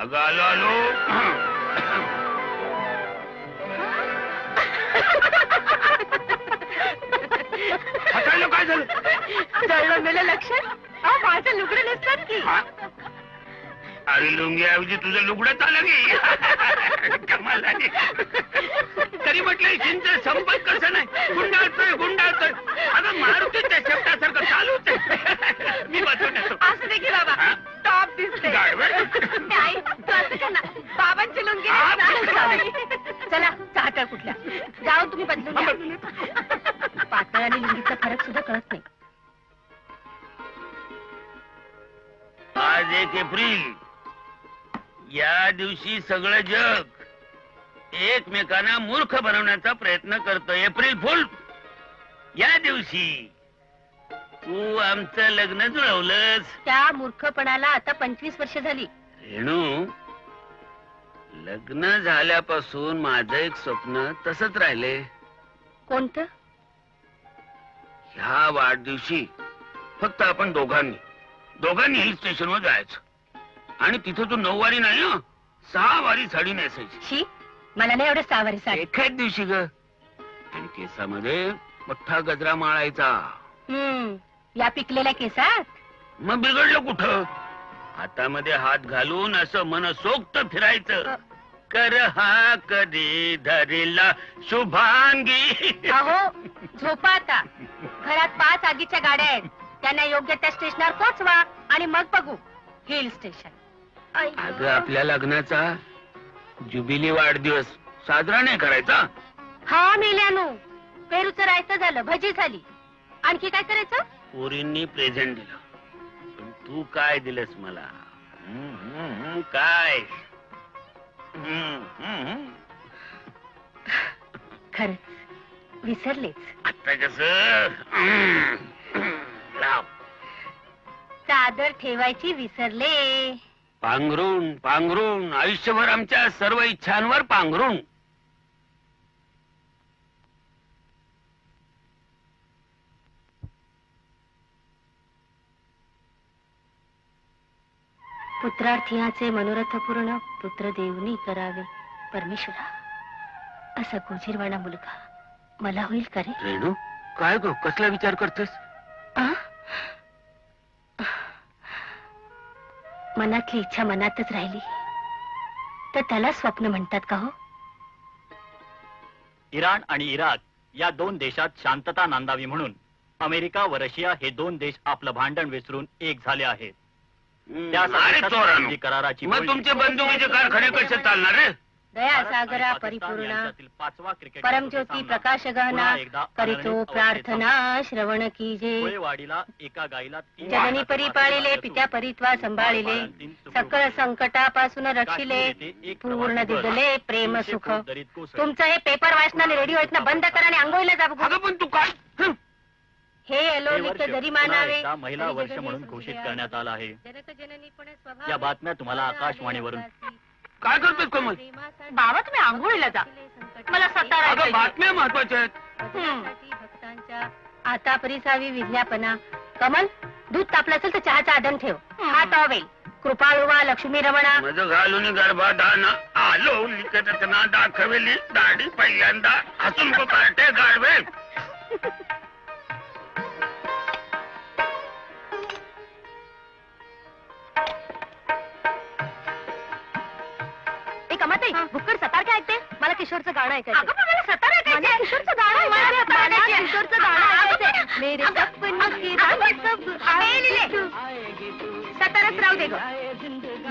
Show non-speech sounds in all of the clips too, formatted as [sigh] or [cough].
अगं आलो आलो हसायला काय झालं? जळलं मेलं लक्षात? अहो, माझं लुगडं नसतात की. हा? अरे लुंगीऐवजी तुझं लुगडं आलं की. कमाल झाली. तरी म्हटलं चिंच संपत कसं नाही? गुंडाळतोय गुंडाळतोय. अगं मारुतीच्या शब्दासारखं चालूच आहे. मी बसून येतो. असं दे की बाबा. हा? टॉप दिसते. गाढवे. [laughs] आई तू असं कर ना. बाबांची लुंगी चालेल, चालेल. चला चाहता कुठल्या? जाऊन तुम्ही बदलून घ्या. पातळ आणि लुंगीचा फरक सुद्धा कळत नाही. आज एक एप्रिल. या दिवशी सगळं जग एकमेकांना मूर्ख बनवण्याचा प्रयत्न करतो एप्रिल फुल. या दिवशी तू आमचं लग्न जुळवलंस त्या मूर्खपणाला आता पंचवीस वर्ष झाली. रेणू लग्न झाल्यापासून माझं एक स्वप्न तसंच राहिले. कोणतं? ह्या वाढदिवशी फक्त आपण दोघांनी दोघांनी हिल स्टेशनवर जायचं. आणि तिथं तू नऊवारी नाही हं, सहा वारी साडी नेसायची. शी मला नाही एवढं सहावारी साडी. एकाच दिवशी ग. आणि केसामध्ये मोठा गजरा माळायचा. हम्म. या पिकलेल्या केसात? मग बिघडलं कुठं? हातामध्ये हात घालून असं मनसोक्त फिरायचं. कर हा कधी धरिला शुभांगी. अहो झोपा आता. घरात पाच आगीच्या गाड्या आहेत. त्यांना योग्य त्या स्टेशनवर पोहोचवा आणि मग बघू. Hill station. अगं आपल्या लग्नाचा जुबिली वाढदिवस साजरा नाही करायचा? हा मेल्यानो. पेरूचं रायचं झालं भजी झाली. आणखी काय करायचं? पोरींनी प्रेझेंट दिलं. पण तू काय दिलंस मला? हम्म, हम्म, हम्म, काय? हम्म. खरंच विसरलेच. आता कस? चादर ठेवायची विसरले. पांघरून पांघरून. आयुष्यभर आमच्या सर्व इच्छांवर पांघरून. पुत्रार्थियाचे मनोरथ पूर्ण पुत्र देवनी करावे. परमेश्वरा असा गोजीरवाणा मुलगा मला होईल का रे? रेणू काय ग? कसला विचार करतेस? आ? मनातली इच्छा मनातच राहिली. तर त्याला स्वप्न म्हणतात का हो? इराण आणि इराक या दोन देशात शांतता नांदावी म्हणून अमेरिका व रशिया हे दोन देश आपलं भांडण विसरून एक झाले आहेत. अरे चोरानो. शस्त्रसंधी कराराची मग बोलणी- तुमचे बंदुकीचे कारखाने कसे चालणार रे दया सागरा परिपूर्ण. यांच्यातील पाचवा क्रिकेट परमज्योती प्रकाश गहना करीतो प्रार्थना श्रवण कीजे. कोळेवाडीला एका गाईला तीन जननी परी पाळिले पित्या परित्वा सांभाळिले. सकळ संकटापासून रक्षिले. पूर्ण दिगले प्रेम सुख. तुमचं हे पेपर वाचन आणि रेडिओ ऐकणं बंद करा आणि आंघोळीला जा बघू. अगं पण तू काय? हं. हे जरी मानावे महिला वर्ष म्हणून घोषित. करण्यात आलं आहे. या बातम्या तुम्हाला आकाशवाणीवरून. काय करतोस कमल? बाबा तुम्ही आंघोळीला जा. मला सतारा. बातम्या महत्त्वाच्या आहेत. आता परिसावी विज्ञापना. कमल दूध तापलं असेल तर चहाचा आदन ठेव. हा टॉवेल कृपाळुवा लक्ष्मी रमणा माझं घालून गर्भाधान आलो लिखतना दाखवली दाढी पहिल्यांदा. हसून पार्टे गाडवे [laughs] कमाते भुक्कड सतार काय ऐकते? मला किशोरचं गाणं ऐकायचं मला किशोरचं गाणं मला किशोरचं गाणं ऐकायचं मेरे सपन की रंग सब सतारच राहू दे ग.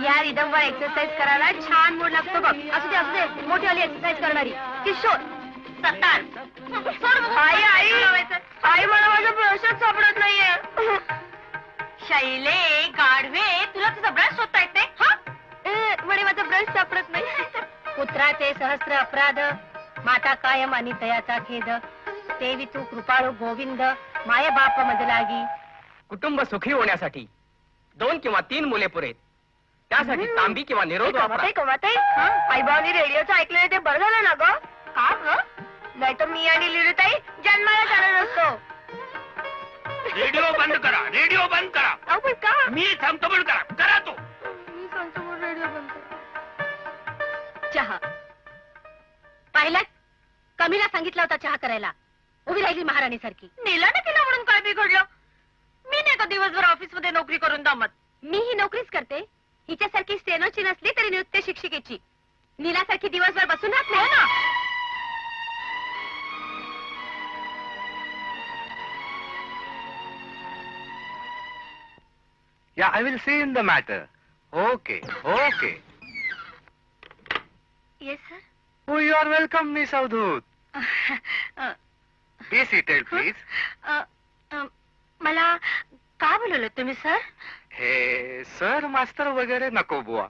या एक्सरसाइज करायला छान मूड लागतो बघ. असू दे असू दे. मोठी आली एक्सरसाइज करणारी. किशोर सतार. आई आई. आई मला माझा ब्रशच सापडत नाहीये. शैले गाढवे तुला तुझा ब्रश शोधता येते हा? म्हणे माझा ब्रश सापडत नाही. [laughs] पुत्राचे सहस्र अपराध माता कायम आणि तयाचा खेद. तेवी तू कृपाळू गोविंद माय बाप मध लागी कुटुंब सुखी होण्यासाठी दोन किंवा तीन मुले पुरेत. त्यासाठी तांबी किंवा निरोध वापरा. आईबावनी रेडिओचं ऐकलेलं ते बरं झालं ना ग? का ग? नाहीतर मी आणि लिलुताई जन्माला चालत असतो. रेडिओ बंद करा रेडिओ बंद करा. अहो पण का? मी सांगतो पण करा. करा तो. चहा. पाहिलं कमीला सांगितला होता चहा करायला. उभी राहिली महाराणी सारखी नेला ना तिला म्हणून काय बिघडलं? मी नाही का दिवसभर ऑफिसमध्ये नोकरी करून दमत. मी ही नोकरीच करते. हिच्यासारखी सेनोची नसली तरी नृत्य शिक्षिकेची. नीलासारखी दिवसभर बसून राहत नाही ना? Yeah, I will see in the matter. Okay, okay. Yes sir Oh, you are welcome, Miss Avdut. [laughs] Be seated, please. मला का बोलवलं तुम्ही सर हे सर मास्तर वगैरे नको बुवा.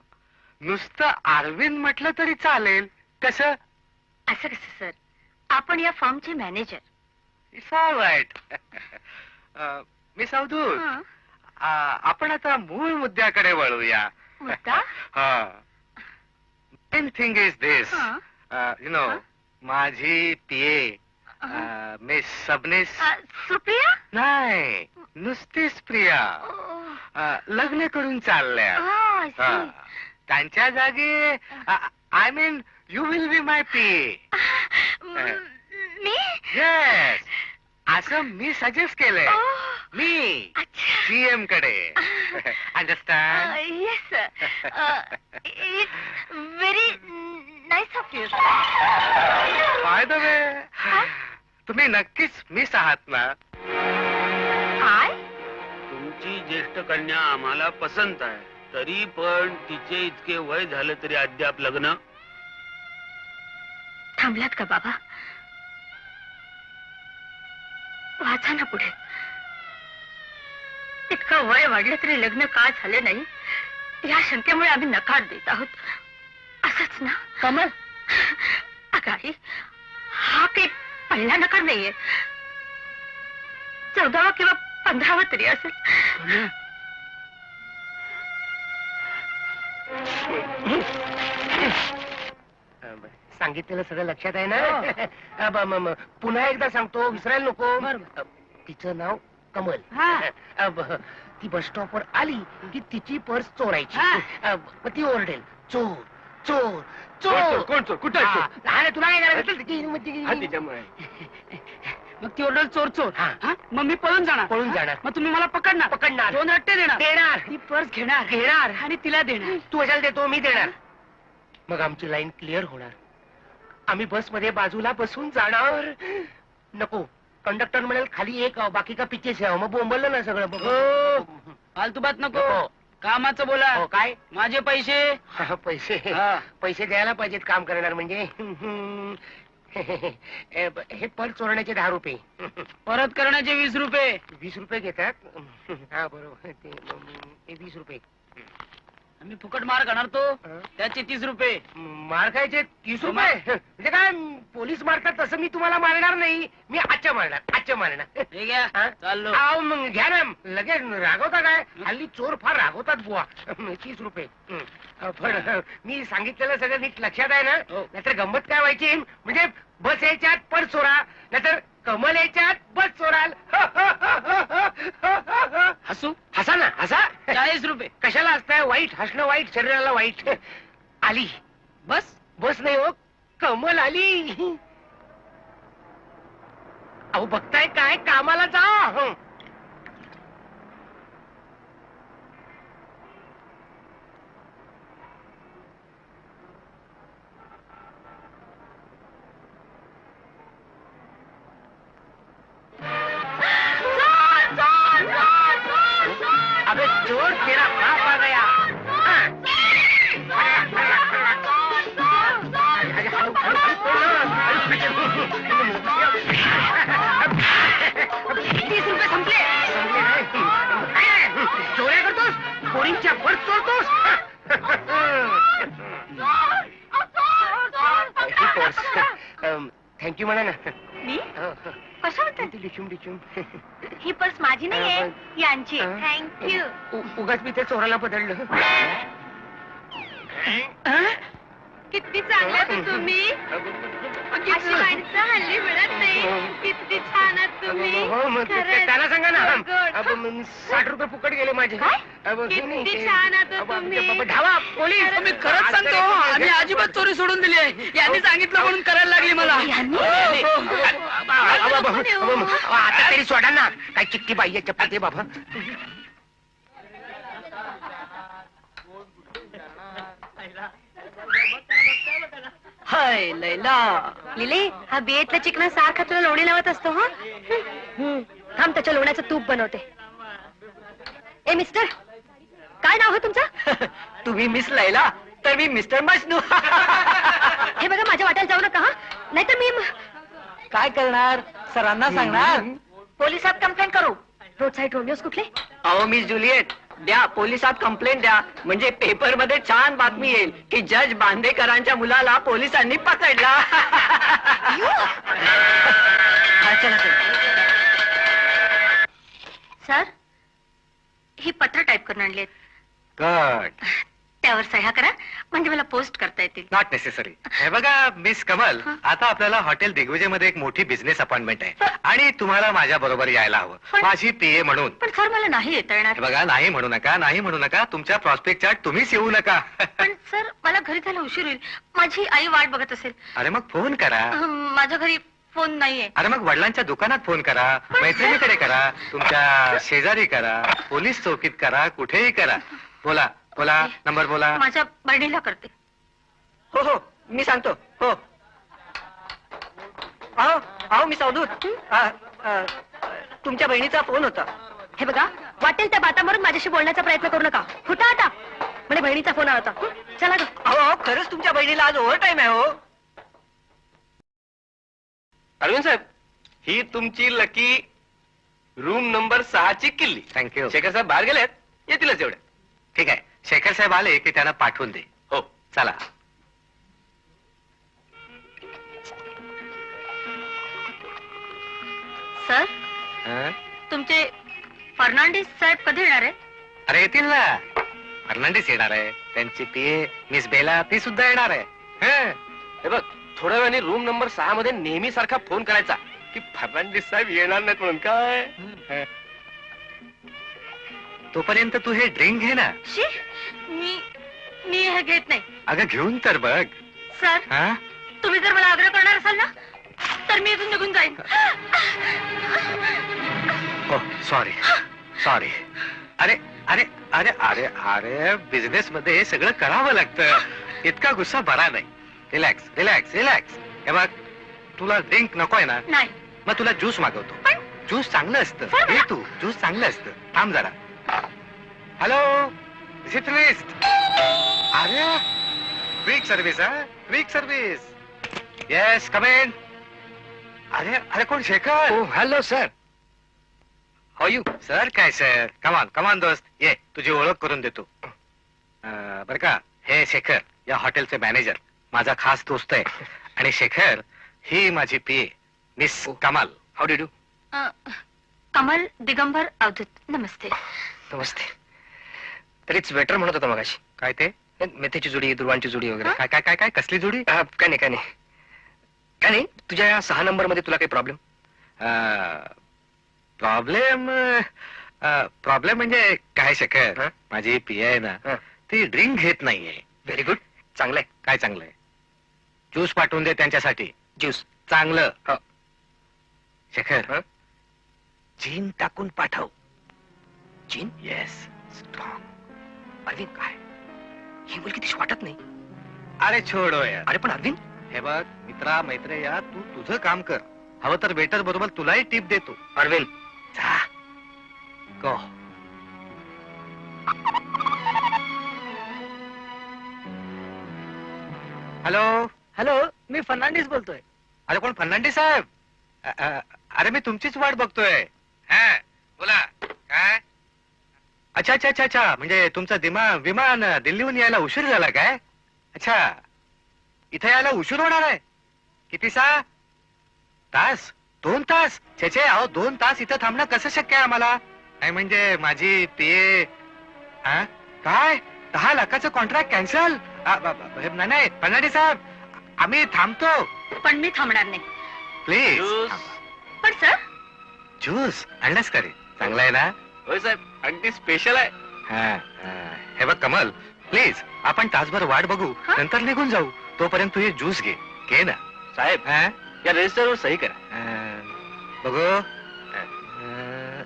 नुसतं अरविंद म्हटलं तरी चालेल. कसं? असं कसं सर आपण या फॉर्मचे manager it's all right miss Avdhoot आपण आता मूळ मुद्द्याकडे वळूया. मुद्दा? [laughs] Main thing is this you know हा? माझी पिये मिस सबनीस सुप्रिया नाही नुसतीच प्रिया अ, लग्न करून चालल्या. हा. त्यांच्या जागी I mean you will be my P me yes असं मी सजेस्ट केलंय मी अच्छा सीएमकडे understand yes it's nice of you by the way तुम्ही नक्कीच मिस आहात ना? काय तुमची ज्येष्ठ कन्या आम्हाला पसंत आहे. तरी पण तिचे इतके वय झालं तरी अद्याप लग्न? थांबलात का बाबा? वाचा ना पुढे. इतकं वय वाढलं तरी लग्न का झालं नाही? या शंकेमुळे आम्ही नकार देत आहोत. ना? कमल अगाई हा काही पहिला नकार नाहीये. चौदावा किंवा पंधरावा तरी असेल. सांगितलेलं सगळं लक्षात आहे ना? अब, म, म, पुन्हा एकदा सांगतो विसरायला नको. तिचं नाव कमल. हा. अब, ती बस स्टॉपवर आली की तिची पर्स चोरायची. ती ओरडेल. चोर. चोर चोर. कोण चोर कुठं हा. लहान तुला काय करायचं ती- मग ती- तिच्यामुळे [laughs] मग ती ओरडल चोर चोर. हा. हा? मग मी पळून जाणार. पळून जाणार. मग तुम्ही मला पकडणार. पकडणार. दोन रट्टे देणार. देणार. ती पर्स घेणार. घेणार. आणि तिला देणार. तू कशाला देतो मी देणार. मग आमची लाईन क्लिअर होणार. आम्ही बसमध्ये बाजूला बसून जाणार. नको. कंडक्टर म्हणेल खाली एक बाकी का पिछे से आव. मग बोंबललं ना सगळं. हो. फालतू बात नको. नको. कामाचं बोला. हो काय? माझे पैसे. पैसे. हा. पैसे द्यायला पाहिजेत काम करणार म्हणजे. हे पर चोरण्याचे दहा रुपये. परत करण्याचे वीस रुपये. वीस रुपये घेतात. हा बरोबर. ते ते वीस रुपये. मी फुकट मार खाणार तो. त्याचे तीस रुपये. मार खायचे तीस रुपये? म्हणजे काय पोलीस मारतात तसं मी तुम्हाला मारणार नाही. मी आजच्या मारणार आजच्या मारणार. हे घ्या? चाललो. आव मग घ्या ना. लगेच रागवता काय? हल्ली चोर फार रागवतात बुवा. तीस रुपये. पण मी सांगितलेलं सगळं नीट लक्षात आहे ना. हो. नाहीतर गंमत काय व्हायची? म्हणजे बस यायच्यात पर चोरा. नाहीतर कमल यायच्यात बस चोराल. [laughs] हसू? हसा ना हसा. चाळीस रुपये. कशाला असताय वाईट. हसणं वाईट शरीराला वाईट. आली. बस. बस नाही हो. कमल आली. अहो बघताय काय? कामाला जा. म्हणा ना. मी? हो, कसं म्हणतात ती डिचूम डिचूम ही पर्स माझी नाहीये यांची. हा. थँक्यू उ- उगाच मी ते चोराला बदललं किती चांगला तर तुम्ही. अशी माणसं हल्ली मिळत नाही. किती छान आहात तुम्ही. हो, मग ते- खरंच. त्याला सांगा ना. अब, म, साठ रुपये फुकट गेले माझे. काय? हे किती ते- छान अब, तुम्ही. बाबा, धावा पोलीस मी खरंच सांगतो आम्ही अजिबात चोरी सोडून दिली आहे यांनी सांगितलं म्हणून करायला लागली मला? हो, हो. आता तरी सोडा ना काय चिक्की बाई आहे चप्पल ते बाबा हाय लैला लिले हा बियेतला चिकना सारखा तुला लोणी लावत असतो हा. थांब त्याच्या लोण्याचं तूप बनवते ए मिस्टर काय नाव आहे तुमचं? [laughs] तुम्ही मिस लैला तर मी मिस्टर मजनू. हे बघा माझ्या वाट्याला जाऊ नका हा? नाहीतर मी काय करणार? सरांना सांगणार? पोलिसात कंप्लेंट करू. रोड साईड रोमिओस कुठले? अहो मिस जुलिएट द्या पोलिसात कंप्लेंट द्या. म्हणजे पेपरमध्ये छान बातमी येईल की जज बांदेकरांच्या मुलाला पोलिसांनी पकडला. सर ही पत्र टाईप करून आणली गड त्यावर सह्या करा म्हणजे मला पोस्ट करता येतील. नॉट नेसेसरी हे बघा मिस कमल आता आपल्याला हॉटेल दिग्विजयमध्ये एक मोठी बिझनेस अपॉइंटमेंट आहे. आणि तुम्हाला माझ्या बरोबर यायला हवं. पण- माझी पीए म्हणून. पण सर मला नाही येता येणार. बघा नाही म्हणू नका नाही म्हणू नका. तुमच्या प्रॉस्पेक्ट चार्ट तुम्हीच येऊ नका. पण सर मला घरी जायला उशीर होईल. माझी आई वाट बघत असेल. अरे मग फोन करा. अहं, माझ्या घरी फोन नाहीये. अरे मग वडिलांच्या दुकानात फोन करा मैत्रिणीकडे करा तुमच्या शेजारी करा पोलीस चौकीत करा कुठेही करा. बोला बोला नंबर बोला. माझ्या बहिणीला करते. हो हो मी सांगतो हो. अहो अहो मी सावधूत. तुमच्या बहिणीचा फोन होता. हे बघा वाटेल त्या बातावरून माझ्याशी बोलण्याचा प्रयत्न करू नका. फुटा आता. म्हणजे बहिणीचा फोन आला होता. हं, चला ग. अहो अहो, खरंच तुमच्या बहिणीला आज ओव्हर टाईम आहे हो. अरविंद साहेब ही तुमची लकी रूम नंबर सहाची किल्ली. थँक्यू शेखर साहेब बाहेर गेलेत येतीलच एवढे ठीक आहे. शेखर साहेब आले की त्यांना पाठवून दे. हो चला. सर हं? तुमचे फर्नांडिस साहेब कधी येणार आहे अरे येतील ना. फर्नांडिस येणार आहे. त्यांची पीए मिस बेला ती सुद्धा येणार आहे. हं? हे बघ थोड्या वेळाने रूम नंबर सहा मध्ये नेहमी सारखा फोन करायचा. की फर्नांडिस साहेब येणार नाहीत म्हणून काय? हं. तोपर्यंत तू हे ड्रिंक घे ना. शी मी मी हे घेत नाही. अगं घेऊन तर बघ. सर हा? तुम्ही जर मला आग्रह करणार असाल ना तर मी इथून निघून जाईन. हो सॉरी सॉरी अरे अरे अरे अरे अरे बिझनेस मध्ये सगळं करावं लागतं. इतका गुस्सा बरा नाही. रिलॅक्स रिलॅक्स रिलॅक्स हे बघ तुला ड्रिंक नकोय ना? नाही. मग तुला ज्यूस मागवतो. पण ज्यूस चांगलं असतं. मला- तू ज्यूस चांगलं असतं. थांब जरा. हॅलो रिसिप्शनिस्ट अरे क्विक सर्व्हिस हा quick service yes come on अरे अरे कोण Shekhar hello sir how you sir काय sir come on come on दोस्त ये तुझी ओळख करून देतो अं, बर का हे शेखर या हॉटेलचे मॅनेजर माझा खास दोस्त आहे आणि शेखर ही माझी P miss Kamal how do do uh, Kamal Digambar Avadhoot नमस्ते नमस्ते. तरीच वेटर म्हणत होता मगाशी. काय ते? मेथीची जुडी दुर्वांची जुडी वगैरे. काय काय काय काय? कसली जोडी? हा, काय नाही काय नाही. काय नाही तुझ्या या सहा नंबरमध्ये तुला काही प्रॉब्लेम प्रॉब्लेम प्रॉब्लेम म्हणजे काय शेखर? हं? माझी पी आहे ना हं. ती ड्रिंक घेत नाहीये. व्हेरी गुड चांगलंय. काय चांगलंय? ज्यूस पाठवून दे त्यांच्यासाठी. ज्यूस. चांगलं. हो. शेखर हं? जीन टाकून पाठव. चीन येस स्ट्रॉंग अरविंद काय? ही मुलगी तशी वाटत नाही. अरे छोडो यार. अरे पण अरविंद? हे बघ मित्रा मैत्रे या तू तुझं काम कर. हवं तर वेटर बरोबर तुलाही टिप देतो. अरविंद जा. गो हॅलो हॅलो मी फर्नांडिस बोलतोय. अरे कोण फर्नांडिस साहेब? अ- अ- अरे मी तुमचीच वाट बघतोय. हा बोला. अच्छा अच्छा अच्छा अच्छा. म्हणजे तुमचा दिमा विमान दिल्लीहून यायला उशीर झाला काय? अच्छा. इथे यायला उशीर होणार आहे. किती सा? तास? दोन तास? छे छे अहो दोन तास इथं थांबणं कसं शक्य आहे आम्हाला? नाही म्हणजे माझी पे काय? दहा लाखाचं कॉन्ट्रॅक्ट कॅन्सल नाही फर्नांडे साहेब आम्ही थांबतो. पण मी थांबणार नाही. प्लीज पण सर ज्यूस आणलास का रे चांगला आहे ना? होय साहेब अगदी स्पेशल आहे. हा, हा. हे बघ कमल प्लीज आपण तासभर वाट बघू हा? नंतर निघून जाऊ. तोपर्यंत तू हे ज्यूस घे. घे ना. साहेब हा? या रजिस्टरवर सही करा. अं, बघू. अं,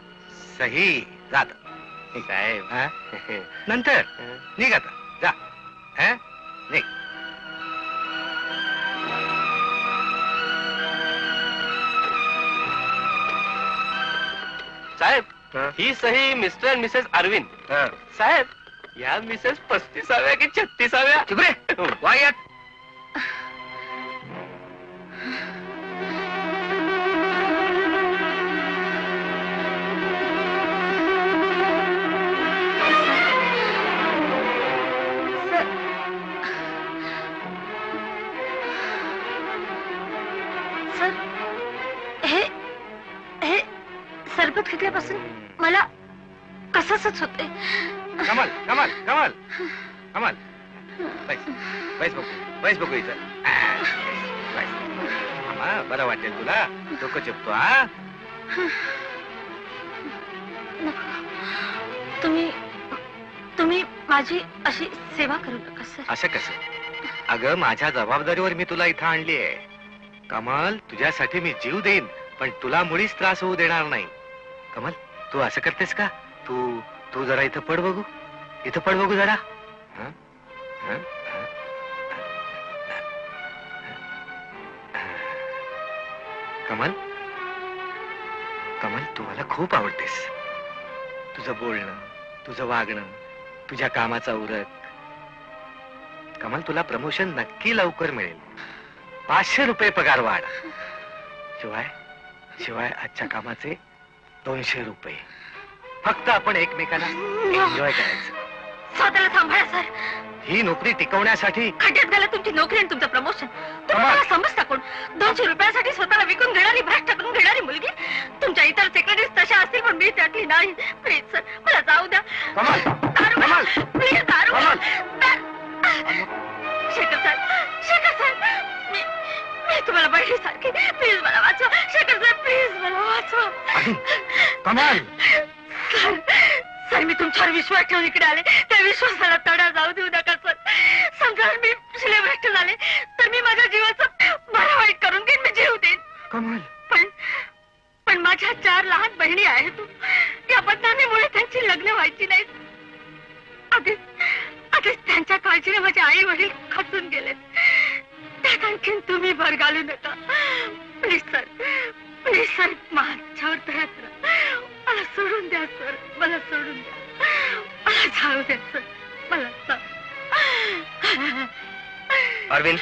सही. जात. साहेब. हा? [laughs] नंतर. निघ आता. जा. हा? निघ. साहेब ही? सही मिस्टर अँड मिसेस अरविंद. साहेब या मिसेस पस्तीसाव्या की छत्तीसाव्या? चुप कमल कमल. कमल. बैस बैस बघू बैस बघू इथं. बैस. हा, बरं वाटेल तुला. डोकं चिपतो हा तुम्ही तुम्ही माझी अशी सेवा करू नका सर. असं कसं? अगं माझ्या जबाबदारीवर मी तुला इथं आणली आहे. कमल तुझ्यासाठी मी जीव देईन पण तुला मुळीच त्रास होऊ देणार नाही. कमल तू असं करतेस का? तू तू जरा इथं पड बघू. इथं पड बघू जरा. कमल कमल तू मला खूप आवडतेस. तुझं बोलणं तुझं वागणं तुझ्या कामाचा उरक. कमल तुला प्रमोशन नक्की लवकर मिळेल. पाचशे रुपये पगार वाढ. शिवाय शिवाय आजच्या कामाचे दोनशे रुपये. फक्त आपण एकमेकांना एन्जॉय करायचं. स्वतःला सांभाळा सर. ही नोकरी टिकवण्यासाठी खड्ड्यात गेला तुमची नोकरी आणि तुमचं प्रमोशन. तुम्ही मला समजता कोण? दोनशे रुपयासाठी स्वतःला विकून घेणारी भ्रष्ट करून घेणारी मुलगी? तुमच्या इतर सेक्रेटरीज तशा असतील पण मी त्यातली नाही. प्लीज सर मला जाऊ द्या. कमल. दारू कमल. प्लीज दारू शेखर सर शेखर सर मी मी तुम्हाला बहिणीसारखी. प्लीज मला वाचवा. शेखर सर प्लीज मला वाचवा. कमल. सर सर मी तुमच्यावर विश्वास ठेवून इकडे आले. त्या विश्वासाला तडा जाऊ देऊ नका सर. समजा मी शिलेभ्रष्ट झाले तर मी माझ्या जीवाचं बरं वाईट करून घेईन मी जीव देईन. कमल. पण पण माझ्या चार लहान बहिणी आहेत. या बदनामीमुळे त्यांची लग्न व्हायची नाहीत. आधीच आधीच त्यांच्या काळजीने माझे आई वडील खचून गेलेत. त्यात आणखीन तुम्ही भर घालू नका. प्लीज सर प्लीज सर माझ्यावर करा. मला सोडून द्या सर. मला सोडून द्या. मला जाऊ द्या सर. मला अरविंद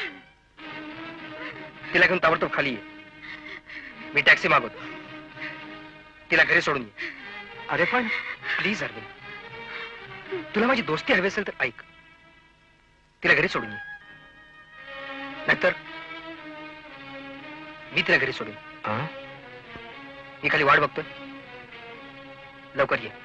तिला घेऊन ताबडतोब खाली ये. मी टॅक्सी मागवतो. तिला घरी सोडून ये. अरे पण प्लीज अरविंद. तुला माझी दोस्ती हवी असेल तर ऐक. तिला घरी सोडून ये. नाहीतर मी तिला घरी सोडून हं? मी खाली वाट बघतोय. लवकर ये.